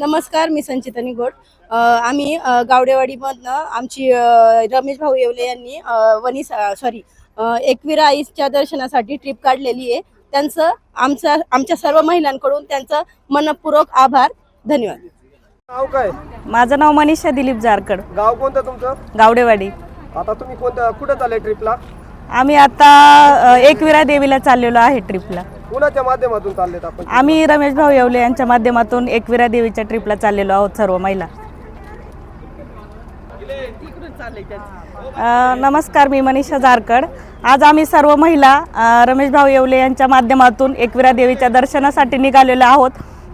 नमस्कार मी संचिता निगोड अ, आम्ही गावडेवाडीमधनं आमची रमेश भाऊ येवले यांनी वनी सॉरी एकविरा आईच्या दर्शनासाठी ट्रिप काढलेली आहे. त्यांचं आमचं आमच्या सर्व महिलांकडून त्यांचं मनपूर्वक आभार धन्यवाद. नाव काय? माझं नाव मनीषा दिलीप जारकड. गाव कोणतं तुमचं? गावडेवाडी. आता तुम्ही कोणत्या कुठे चालले ट्रिपला आम्ही आता एकविरा देवीला चाललेलो आहे ट्रिपला कोणाच्या माध्यमातून चाललेत आपण? आम्ही रमेश भाऊ येवले यांच्या माध्यमातून एकविरा देवीच्या ट्रिपला चाललेलो आहोत सर्व महिला. अ, नमस्कार मी मनीषा जारकड. आज आम्ही सर्व महिला अ, रमेश भाऊ येवले यांच्या माध्यमातून एकविरा देवीच्या दर्शनासाठी निघालेलो आहोत.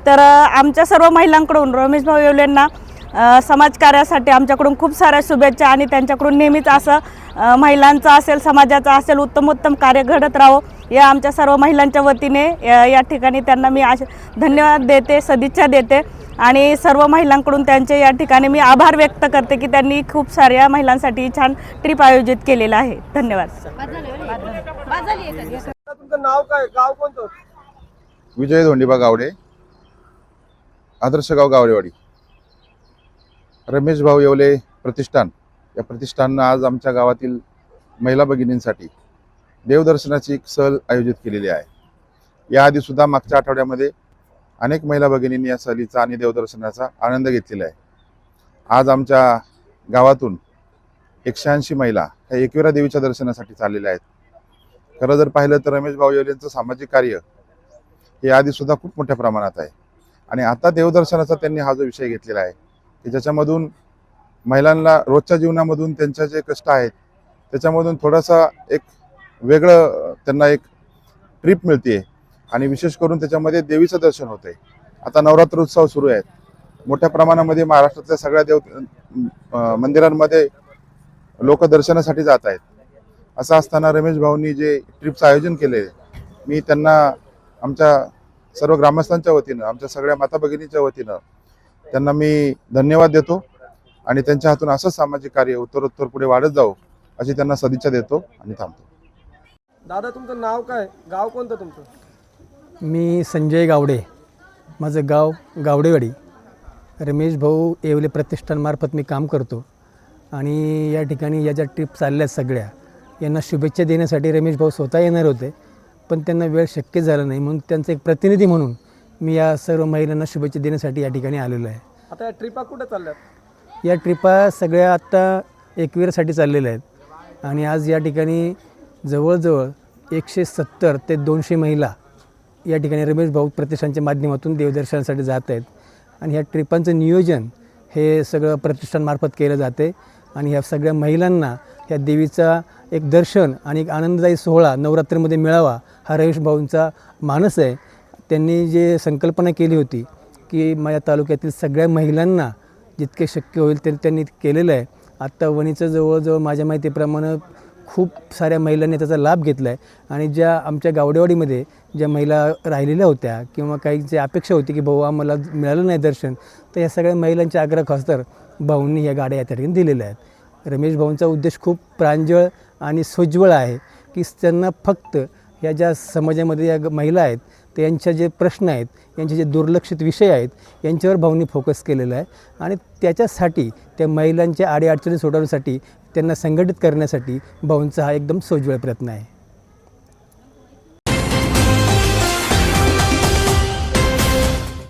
तर अ, आमच्या सर्व महिलांकडून रमेश भाऊ येवलेंना यांना समाजकार्यासाठी आमच्याकडून खूप साऱ्या शुभेच्छा आणि त्यांच्याकडून नेहमीच असं महिलांचं असेल समाजाचं असेल उत्तम उत्तम कार्य घडत राहो या आमच्या सर्व महिलांच्या वतीने या या ठिकाणी त्यांना मी आश धन्यवाद देते सदिच्छा देते आणि सर्व महिलांकडून त्यांचे या ठिकाणी मी आभार व्यक्त करते की त्यांनी खूप साऱ्या महिलांसाठी छान ट्रिप आयोजित केलेलं आहे. धन्यवाद. तुमचं नाव काय? गाव कोणतं? विजय धोंडीबा गावडे. आदर्श गाव गावडेवाडी. रमेश भाऊ येवले प्रतिष्ठान. या प्रतिष्ठाननं आज आमच्या गावातील महिला भगिनींसाठी देवदर्शनाची एक सहल आयोजित केलेली आहे. याआधी सुद्धा मागच्या आठवड्यामध्ये अनेक महिला भगिनींनी या सहलीचा आणि देवदर्शनाचा आनंद घेतलेला आहे. आज आमच्या गावातून एकशे ऐंशी महिला ह्या एकविरा देवीच्या दर्शनासाठी चाललेल्या आहेत. खरं जर पाहिलं तर रमेश भाऊ येवलेंचं सामाजिक कार्य हे आधीसुद्धा खूप मोठ्या प्रमाणात आहे. आणि आता देवदर्शनाचा त्यांनी हा जो विषय घेतलेला आहे की ज्याच्यामधून महिलांना रोजच्या जीवनामधून त्यांच्या जे कष्ट आहेत त्याच्यामधून थोडासा एक वेगळं त्यांना एक ट्रिप मिळते आणि विशेष करून त्याच्यामध्ये देवीचं दर्शन होतंय. आता नवरात्र उत्सव सुरू आहेत. मोठ्या प्रमाणामध्ये महाराष्ट्रातल्या सगळ्या देव मंदिरांमध्ये लोक दर्शनासाठी जात आहेत. असं असताना रमेश भाऊंनी जे ट्रिपचं आयोजन केले मी त्यांना आमच्या सर्व ग्रामस्थांच्या वतीनं आमच्या सगळ्या माता भगिनीच्या वतीनं त्यांना मी धन्यवाद देतो आणि त्यांच्या हातून असंच सामाजिक कार्य उत्तरोत्तर पुढे वाढत जावं अशी त्यांना सदिच्छा देतो आणि थांबतो. दादा तुमचं नाव काय? गाव कोणतं तुमचं? मी संजय गावडे. माझं गाव गावडेवाडी. रमेश भाऊ येवले प्रतिष्ठानमार्फत मी काम करतो. आणि या ठिकाणी या ज्या ट्रिप चालल्या सगळ्या यांना शुभेच्छा देण्यासाठी रमेश भाऊ स्वतः येणार होते पण त्यांना वेळ शक्य झाला नाही म्हणून त्यांचा एक प्रतिनिधी म्हणून मी या सर्व महिलांना शुभेच्छा देण्यासाठी या ठिकाणी आलेलो आहे. आता या ट्रिपा कुठे चालल्यात? या ट्रिपा सगळ्या आत्ता एकवीरसाठी चाललेल्या आहेत. आणि आज या ठिकाणी जवळजवळ एकशे सत्तर ते दोनशे महिला या ठिकाणी रमेश भाऊ प्रतिष्ठानच्या माध्यमातून देवदर्शनासाठी जात आहेत. आणि ह्या ट्रिपांचं नियोजन हे सगळं प्रतिष्ठानमार्फत केलं जाते. आणि ह्या सगळ्या महिलांना ह्या देवीचा एक दर्शन आणि एक आनंददायी सोहळा नवरात्रीमध्ये मिळावा हा रमेश भाऊंचा मानस आहे. त्यांनी जे संकल्पना केली होती की माझ्या तालुक्यातील सगळ्या महिलांना जितके शक्य होईल ते त्यांनी केलेलं आहे. आत्ता वणीचं जवळजवळ माझ्या माहितीप्रमाणे खूप साऱ्या महिलांनी त्याचा लाभ घेतला आहे आणि ज्या आमच्या गावडेवाडीमध्ये ज्या महिला राहिलेल्या होत्या किंवा काही जे अपेक्षा होती की भाऊ आम्हाला मिळालं नाही दर्शन तर या सगळ्या महिलांच्या आग्रह खासदार भाऊंनी या गाड्या या ठिकाणी दिलेल्या आहेत. रमेश भाऊंचा उद्देश खूप प्रांजळ आणि सोज्वळ आहे की त्यांना फक्त या ज्या समाजामध्ये या महिला आहेत तर यांच्या जे प्रश्न आहेत यांचे जे दुर्लक्षित विषय आहेत यांच्यावर भाऊंनी फोकस केलेला आहे. आणि त्याच्यासाठी त्या महिलांच्या आडीअडचणी सोडवण्यासाठी त्यांना संघटित करण्यासाठी भाऊंचा हा एकदम सोज्वळ प्रयत्न आहे.